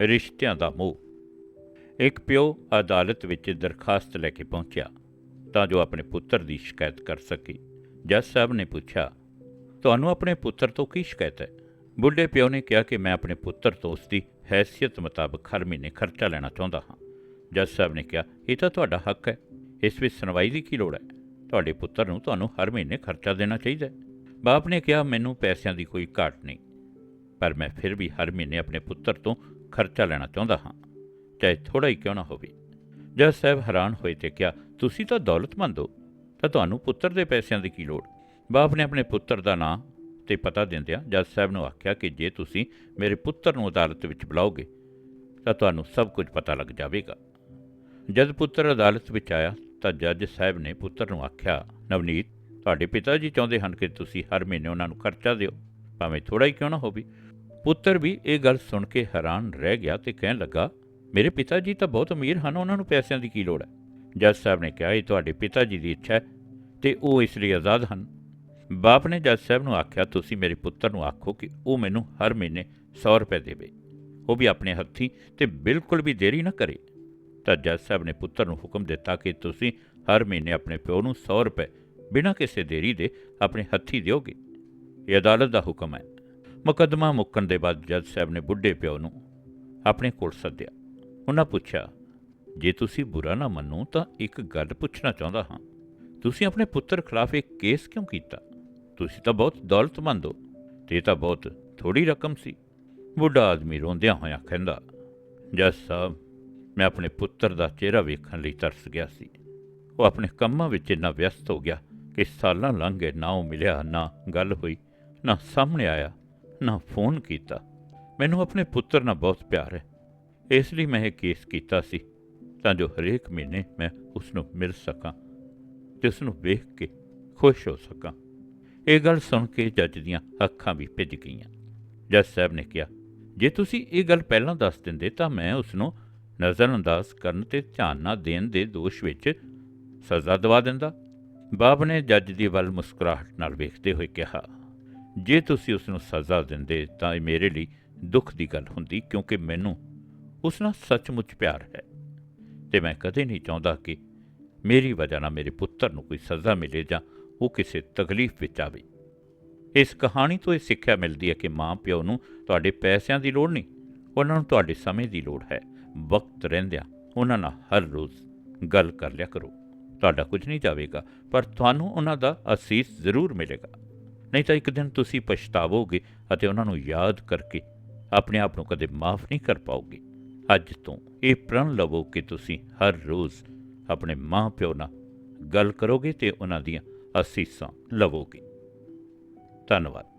ਰਿਸ਼ਤਿਆਂ ਦਾ ਮੋਹ। ਇੱਕ ਪਿਓ ਅਦਾਲਤ ਵਿੱਚ ਦਰਖਾਸਤ ਲੈ ਕੇ ਪਹੁੰਚਿਆ ਤਾਂ ਜੋ ਆਪਣੇ ਪੁੱਤਰ ਦੀ ਸ਼ਿਕਾਇਤ ਕਰ ਸਕੇ। ਜੱਜ ਸਾਹਿਬ ਨੇ ਪੁੱਛਿਆ, ਤੁਹਾਨੂੰ ਆਪਣੇ ਪੁੱਤਰ ਤੋਂ ਕੀ ਸ਼ਿਕਾਇਤ ਹੈ? ਬੁੱਢੇ ਪਿਓ ਨੇ ਕਿਹਾ ਕਿ, ਮੈਂ ਆਪਣੇ ਪੁੱਤਰ ਤੋਂ ਉਸ ਦੀ ਹੈਸੀਅਤ ਮੁਤਾਬਕ ਹਰ ਮਹੀਨੇ ਖਰਚਾ ਲੈਣਾ ਚਾਹੁੰਦਾ ਹਾਂ। ਜੱਜ ਸਾਹਿਬ ਨੇ ਕਿਹਾ, ਇਹ ਤਾਂ ਤੁਹਾਡਾ ਹੱਕ ਹੈ। ਇਸ ਵਿੱਚ ਸੁਣਵਾਈ ਦੀ ਕੀ ਲੋੜ ਹੈ? ਤੁਹਾਡੇ ਪੁੱਤਰ ਨੂੰ ਤੁਹਾਨੂੰ ਹਰ ਮਹੀਨੇ ਖਰਚਾ ਦੇਣਾ ਚਾਹੀਦਾ ਹੈ। ਬਾਪ ਨੇ ਕਿਹਾ, ਮੈਨੂੰ ਪੈਸਿਆਂ ਦੀ ਕੋਈ ਘਾਟ ਨਹੀਂ, ਪਰ ਮੈਂ ਫਿਰ ਵੀ ਹਰ ਮਹੀਨੇ ਆਪਣੇ ਪੁੱਤਰ ਤੋਂ ਖਰਚਾ ਲੈਣਾ ਚਾਹੁੰਦਾ ਹਾਂ, ਚਾਹੇ ਥੋੜਾ ਹੀ ਕਿਉਂ ਨਾ ਹੋਵੇ। ਜੱਜ ਸਾਹਿਬ ਹੈਰਾਨ ਹੋਏ ਤੇ ਕਿਹਾ, ਤੁਸੀਂ ਤਾਂ ਦੌਲਤਮੰਦ ਹੋ, ਤਾਂ ਤੁਹਾਨੂੰ ਪੁੱਤਰ ਦੇ ਪੈਸਿਆਂ ਦੀ ਕੀ ਲੋੜ? ਬਾਪ ਨੇ ਆਪਣੇ ਪੁੱਤਰ ਦਾ ਨਾਂ ਤੇ ਪਤਾ ਦਿੰਦਿਆਂ ਜੱਜ ਸਾਹਿਬ ਨੂੰ ਆਖਿਆ ਕਿ ਜੇ ਤੁਸੀਂ ਮੇਰੇ ਪੁੱਤਰ ਨੂੰ ਅਦਾਲਤ ਵਿੱਚ ਬੁਲਾਓਗੇ, ਤਾਂ ਤੁਹਾਨੂੰ ਸਭ ਕੁਝ ਪਤਾ ਲੱਗ ਜਾਵੇਗਾ। ਜਦ ਪੁੱਤਰ ਅਦਾਲਤ ਵਿੱਚ ਆਇਆ, ਤਾਂ ਜੱਜ ਸਾਹਿਬ ਨੇ ਪੁੱਤਰ ਨੂੰ ਆਖਿਆ, ਨਵਨੀਤ, ਤੁਹਾਡੇ ਪਿਤਾ ਜੀ ਚਾਹੁੰਦੇ ਹਨ ਕਿ ਤੁਸੀਂ ਹਰ ਮਹੀਨੇ ਉਹਨਾਂ ਨੂੰ ਖਰਚਾ ਦਿਓ, ਭਾਵੇਂ ਥੋੜਾ ਹੀ ਕਿਉਂ ਨਾ ਹੋਵੇ। ਪੁੱਤਰ ਵੀ ਇਹ ਗੱਲ ਸੁਣ ਕੇ ਹੈਰਾਨ ਰਹਿ ਗਿਆ ਤੇ ਕਹਿਣ ਲੱਗਾ, ਮੇਰੇ ਪਿਤਾ ਜੀ ਤਾਂ ਬਹੁਤ ਅਮੀਰ ਹਨ, ਉਹਨਾਂ ਨੂੰ ਪੈਸਿਆਂ ਦੀ ਕੀ ਲੋੜ ਹੈ? ਜੱਜ ਸਾਹਿਬ ਨੇ ਕਿਹਾ, ਇਹ ਤੁਹਾਡੇ ਪਿਤਾ ਜੀ ਦੀ ਇੱਛਾ ਹੈ ਤੇ ਉਹ ਇਸ ਲਈ ਆਜ਼ਾਦ ਹਨ। ਬਾਪ ਨੇ ਜੱਜ ਸਾਹਿਬ ਨੂੰ ਆਖਿਆ, ਤੁਸੀਂ ਮੇਰੇ ਪੁੱਤਰ ਨੂੰ ਆਖੋ ਕਿ ਉਹ ਮੈਨੂੰ ਹਰ ਮਹੀਨੇ 100 ਰੁਪਏ ਦੇਵੇ। ਉਹ ਵੀ ਆਪਣੇ ਹੱਥੀਂ ਤੇ ਬਿਲਕੁਲ ਵੀ ਦੇਰੀ ਨਾ ਕਰੇ। ਤਾਂ ਜੱਜ ਸਾਹਿਬ ਨੇ ਪੁੱਤਰ ਨੂੰ ਹੁਕਮ ਦਿੱਤਾ ਕਿ ਤੁਸੀਂ ਹਰ ਮਹੀਨੇ ਆਪਣੇ ਪਿਓ ਨੂੰ 100 ਰੁਪਏ ਬਿਨਾਂ ਕਿਸੇ ਦੇਰੀ ਦੇ ਆਪਣੇ ਹੱਥੀਂ ਦਿਓਗੇ। ਇਹ ਅਦਾਲਤ ਦਾ ਹੁਕਮ ਹੈ। ਮੁਕੱਦਮਾ ਮੁੱਕਣ ਦੇ ਬਾਅਦ ਜੱਜ ਸਾਹਿਬ ਨੇ ਬੁੱਢੇ ਪਿਓ ਨੂੰ ਆਪਣੇ ਕੋਲ ਸੱਦਿਆ। ਉਹਨਾਂ ਪੁੱਛਿਆ, ਜੇ ਤੁਸੀਂ ਬੁਰਾ ਨਾ ਮੰਨੋ ਤਾਂ ਇੱਕ ਗੱਲ ਪੁੱਛਣਾ ਚਾਹੁੰਦਾ ਹਾਂ। ਤੁਸੀਂ ਆਪਣੇ ਪੁੱਤਰ ਖਿਲਾਫ ਇਹ ਕੇਸ ਕਿਉਂ ਕੀਤਾ? ਤੁਸੀਂ ਤਾਂ ਬਹੁਤ ਦੌਲਤਮੰਦ ਹੋ। ਤੇ ਇਹ ਤਾਂ ਬਹੁਤ ਥੋੜੀ ਰਕਮ ਸੀ। ਬੁੱਢਾ ਆਦਮੀ ਰੋਂਦਿਆਂ ਹੋਇਆ ਕਹਿੰਦਾ, ਜੱਜ ਸਾਹਿਬ, ਮੈਂ ਆਪਣੇ ਪੁੱਤਰ ਦਾ ਚਿਹਰਾ ਵੇਖਣ ਲਈ ਤਰਸ ਗਿਆ ਸੀ। ਉਹ ਆਪਣੇ ਕੰਮਾਂ ਵਿੱਚ ਇੰਨਾ ਵਿਅਸਤ ਹੋ ਗਿਆ ਕਿ ਸਾਲਾਂ ਲੰਘ ਗਏ, ਨਾ ਉਹ ਮਿਲਿਆ, ਨਾ ਗੱਲ ਹੋਈ, ਨਾ ਸਾਹਮਣੇ ਆਇਆ। ਨਾ ਫੋਨ ਕੀਤਾ। ਮੈਨੂੰ ਆਪਣੇ ਪੁੱਤਰ ਨਾਲ ਬਹੁਤ ਪਿਆਰ ਹੈ। ਇਸ ਲਈ ਮੈਂ ਇਹ ਕੇਸ ਕੀਤਾ ਸੀ, ਤਾਂ ਜੋ ਹਰੇਕ ਮਹੀਨੇ ਮੈਂ ਉਸ ਨੂੰ ਮਿਲ ਸਕਾਂ ਤੇ ਉਸ ਨੂੰ ਵੇਖ ਕੇ ਖੁਸ਼ ਹੋ ਸਕਾਂ। ਇਹ ਗੱਲ ਸੁਣ ਕੇ ਜੱਜ ਦੀਆਂ ਅੱਖਾਂ ਵੀ ਭਿੱਜ ਗਈਆਂ। ਜੱਜ ਸਾਹਿਬ ਨੇ ਕਿਹਾ, ਜੇ ਤੁਸੀਂ ਇਹ ਗੱਲ ਪਹਿਲਾਂ ਦੱਸ ਦਿੰਦੇ ਤਾਂ ਮੈਂ ਉਸ ਨੂੰ ਨਜ਼ਰਅੰਦਾਜ਼ ਕਰਨ ਤੇ ਧਿਆਨ ਨਾ ਦੇਣ ਦੇ ਦੋਸ਼ ਵਿੱਚ ਸਜ਼ਾ ਦਵਾ ਦਿੰਦਾ। ਬਾਬ ਨੇ ਜੱਜ ਦੀ ਵੱਲ ਮੁਸਕਰਾਹਟ ਨਾਲ ਵੇਖਦੇ ਹੋਏ ਕਿਹਾ ਜੇ ਤੁਸੀਂ ਉਸ ਨੂੰ ਸਜ਼ਾ ਦਿੰਦੇ ਤਾਂ ਇਹ ਮੇਰੇ ਲਈ ਦੁੱਖ ਦੀ ਗੱਲ ਹੁੰਦੀ ਕਿਉਂਕਿ ਮੈਨੂੰ ਉਸ ਨਾਲ ਸੱਚਮੁੱਚ ਪਿਆਰ ਹੈ। ਤੇ ਮੈਂ ਕਦੇ ਨਹੀਂ ਚਾਹੁੰਦਾ ਕਿ ਮੇਰੀ ਵਜ੍ਹਾ ਨਾਲ ਮੇਰੇ ਪੁੱਤਰ ਨੂੰ ਕੋਈ ਸਜ਼ਾ ਮਿਲੇ ਜਾਂ ਉਹ ਕਿਸੇ ਤਕਲੀਫ ਵਿੱਚ ਆਵੇ। ਇਸ ਕਹਾਣੀ ਤੋਂ ਇਹ ਸਿੱਖਿਆ ਮਿਲਦੀ ਹੈ ਕਿ ਮਾਂ ਪਿਓ ਨੂੰ ਤੁਹਾਡੇ ਪੈਸਿਆਂ ਦੀ ਲੋੜ ਨਹੀਂ, ਉਹਨਾਂ ਨੂੰ ਤੁਹਾਡੇ ਸਮੇਂ ਦੀ ਲੋੜ ਹੈ। ਵਕਤ ਰਹਿੰਦਿਆਂ ਉਹਨਾਂ ਨਾਲ ਹਰ ਰੋਜ਼ ਗੱਲ ਕਰ ਲਿਆ ਕਰੋ। ਤੁਹਾਡਾ ਕੁਝ ਨਹੀਂ ਜਾਵੇਗਾ, ਪਰ ਤੁਹਾਨੂੰ ਉਹਨਾਂ ਦਾ ਅਸੀਸ ਜ਼ਰੂਰ ਮਿਲੇਗਾ। ਨਹੀਂ ਤਾਂ ਇੱਕ ਦਿਨ ਤੁਸੀਂ ਪਛਤਾਵੋਗੇ ਅਤੇ ਉਹਨਾਂ ਨੂੰ ਯਾਦ ਕਰਕੇ ਆਪਣੇ ਆਪ ਨੂੰ ਕਦੇ ਮਾਫ ਨਹੀਂ ਕਰ ਪਾਓਗੇ। ਅੱਜ ਤੋਂ ਇਹ ਪ੍ਰਣ ਲਵੋ ਕਿ ਤੁਸੀਂ ਹਰ ਰੋਜ਼ ਆਪਣੇ ਮਾਂ ਪਿਓ ਨਾਲ ਗੱਲ ਕਰੋਗੇ ਤੇ ਉਹਨਾਂ ਦੀਆਂ ਅਸੀਸਾਂ ਲਵੋਗੇ। ਧੰਨਵਾਦ।